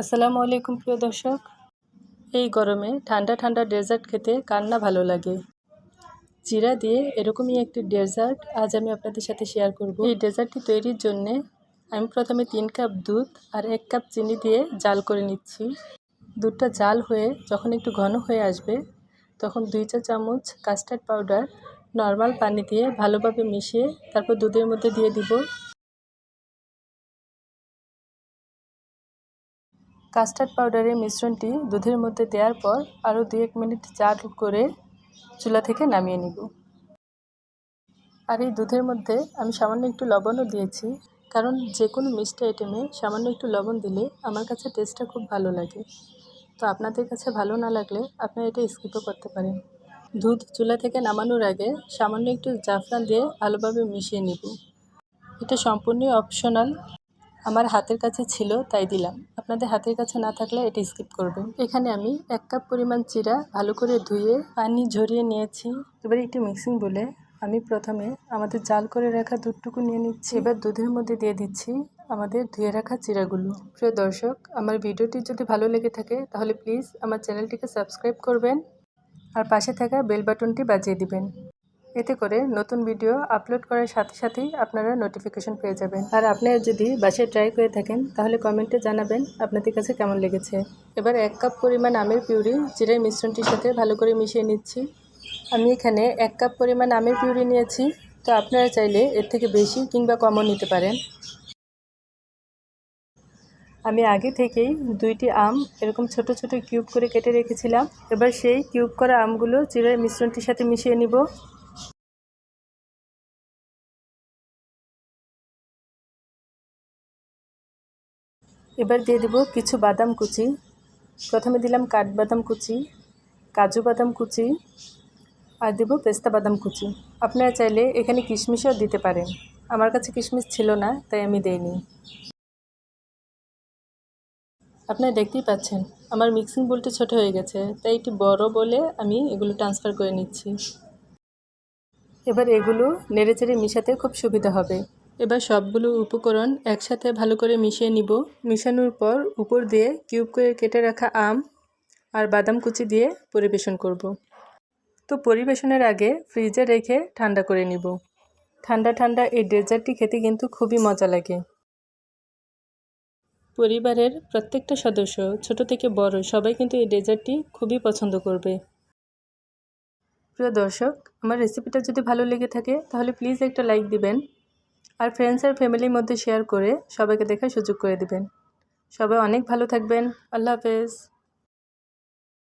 আসসালামু আলাইকুম প্রিয় দর্শক। এই গরমে ঠান্ডা ঠান্ডা ডেজার্ট খেতে কান্না ভালো লাগে? চিরা দিয়ে এরকমই একটি ডেজার্ট আজ আমি আপনাদের সাথে শেয়ার করব। এই ডেজার্টটি তৈরির জন্যে আমি প্রথমে তিন কাপ দুধ আর এক কাপ চিনি দিয়ে জাল করে নিচ্ছি। দুধটা জাল হয়ে যখন একটু ঘন হয়ে আসবে, তখন দুই চা চামচ কাস্টার্ড পাউডার নর্মাল পানি দিয়ে ভালোভাবে মিশিয়ে তারপর দুধের মধ্যে দিয়ে দিব কাস্টার্ড পাউডারের মিশ্রণটি দুধের মধ্যে দেওয়ার পর আরও দু এক মিনিট জাল করে চুলা থেকে নামিয়ে নিব। আর এই দুধের মধ্যে আমি সামান্য একটু লবণও দিয়েছি, কারণ যে কোনো মিষ্টি আইটেমে সামান্য একটু লবণ দিলে আমার কাছে টেস্টটা খুব ভালো লাগে। তো আপনাদের কাছে ভালো না লাগলে আপনারা এটা স্কিপও করতে পারেন। দুধ চুলা থেকে নামানোর আগে সামান্য একটু জাফরান দিয়ে ভালোভাবে মিশিয়ে নিব। এটা সম্পূর্ণই অপশনাল। আমার হাতের কাছে ছিল, তাই দিলাম। আপনাদের হাতের কাছে না থাকলে এটি স্কিপ করবেন। এখানে আমি এক কাপ পরিমাণ চিরা ভালো করে ধুয়ে পানি ঝরিয়ে নিয়েছি। এবার একটু মিক্সিং বলে আমি প্রথমে আমাদের জাল করে রাখা দুধটুকু নিয়ে নিচ্ছি। এবার দুধের মধ্যে দিয়ে দিচ্ছি আমাদের ধুয়ে রাখা চিরাগুলো। প্রিয় দর্শক, আমার ভিডিওটি যদি ভালো লেগে থাকে, তাহলে প্লিজ আমার চ্যানেলটিকে সাবস্ক্রাইব করবেন আর পাশে থাকা বেল বাটনটি বাজিয়ে দিবেন। এতে করে নতুন ভিডিও আপলোড করার সাথে সাথেই আপনারা নোটিফিকেশন পেয়ে যাবেন। আর আপনারা যদি বাসায় ট্রাই করে থাকেন তাহলে কমেন্টে জানাবেন আপনাদের কাছে কেমন লেগেছে। এবার এক কাপ পরিমাণ আমের পিউরি জিরাই মিশ্রণটির সাথে ভালো করে মিশিয়ে নিচ্ছি। আমি এখানে এক কাপ পরিমাণ আমের পিউরি নিয়েছি তো আপনারা চাইলে এর থেকে বেশি কিংবা কমও নিতে পারেন। আমি আগে থেকেই দুইটি আম এরকম ছোট ছোট কিউব করে কেটে রেখেছিলাম। এবার সেই কিউব করা আমগুলো চিরাই মিশ্রণটির সাথে মিশিয়ে নিব। এবার দিয়ে দেব কিছু বাদাম কুচি। প্রথমে দিলাম কাঠবাদাম কুচি, কাজু বাদাম কুচি, আর দেব পেস্তা বাদাম কুচি। আপনারা চাইলে এখানে কিশমিশও দিতে পারেন। আমার কাছে কিশমিশ ছিল না, তাই আমি দেইনি। আপনারা দেখতেই পাচ্ছেন, আমার মিক্সিং বোলটি ছোট হয়ে গেছে, তাই একটি বড় বলে আমি এগুলো ট্রান্সফার করে নিচ্ছি। এবার এগুলো নেড়ে চেড়ে মিশাতে খুব সুবিধা হবে। এবার সবগুলো উপকরণ একসাথে ভালো করে মিশিয়ে নিব। মিশানোর পর উপর দিয়ে কিউব করে কেটে রাখা আম আর বাদাম কুচি দিয়ে পরিবেশন করব। তো পরিবেশনের আগে ফ্রিজে রেখে ঠান্ডা করে নিব। ঠান্ডা ঠান্ডা এই ডেজার্টটি খেতে কিন্তু খুবই মজা লাগে। পরিবারের প্রত্যেকটা সদস্য, ছোট থেকে বড়, সবাই কিন্তু এই ডেজার্টটি খুবই পছন্দ করবে। প্রিয় দর্শক, আমার রেসিপিটা যদি ভালো লেগে থাকে, তাহলে প্লিজ একটা লাইক দিবেন। আর ফ্রেন্ডস আর ফ্যামিলির মধ্যে শেয়ার করে সবাইকে দেখার সুযোগ করে দিবেন। সবাই অনেক ভালো থাকবেন। আল্লাহ হাফেজ।